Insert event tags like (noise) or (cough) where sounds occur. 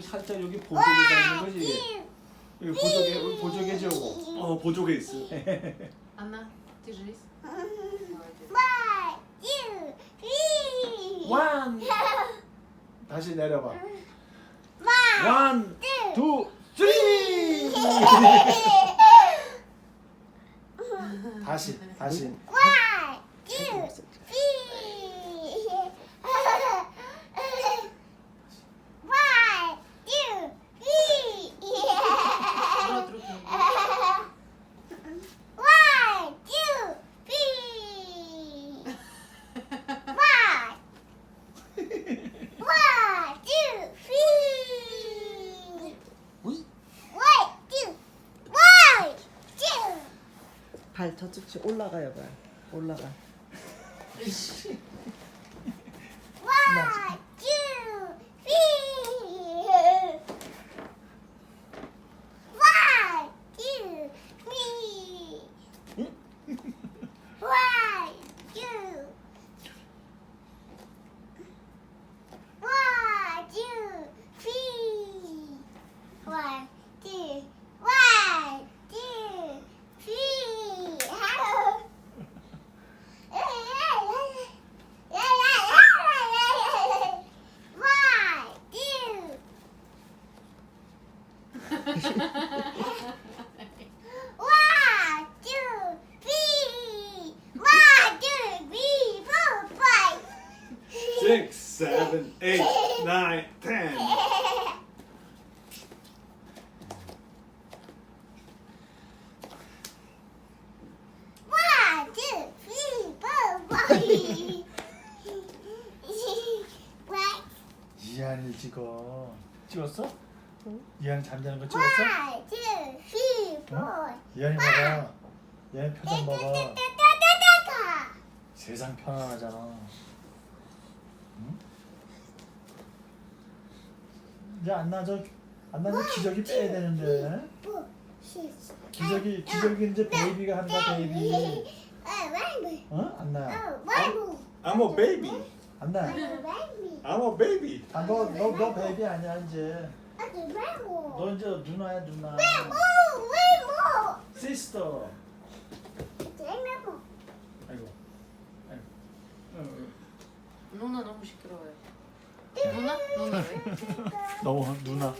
살짝 여기 보조개가 있는 거지. 여기 보조개 여기 보조개죠. 어 보조개 있어. Anna, держись. One, two, three. 원. (laughs) 다시 내려봐. One, 원, 투, 쓰리. (laughs) 다시 다시. 발 저쪽 치 올라가요 발. 올라가. (laughs) two, three. One, two, three. One, two. One, two, three. One, two, one, two, three. One, two. One, two, three. One, two, three, four, five. Six, seven, eight, nine, ten. One, two, three, four, five. One, 이한이 찍어. 찍었어? 이한이 잠자는 거 찍었어? two, three, four. 이한이 봐봐. 이한이 표정 봐봐. 따따따따따. 세상 편안하잖아. 응? 이제 안 나죠? 안 나죠? 기저귀 빼야 되는데. 기저귀 기저귀 이제 베이비가 하는 거야 베이비. 어, 와이브. 어? 안 나. 어, 와이브. I'm a baby. 안 나. 와이브. I'm a baby. 아, 너, 너, 너 베이비 아니야 이제. 해야지 이제 누나야 누나. 외모 외모. 시스터. 외모. 아이고. 아이고. 누나 너무 시끄러워요. 누나? 누나 (laughs) 너무 누나.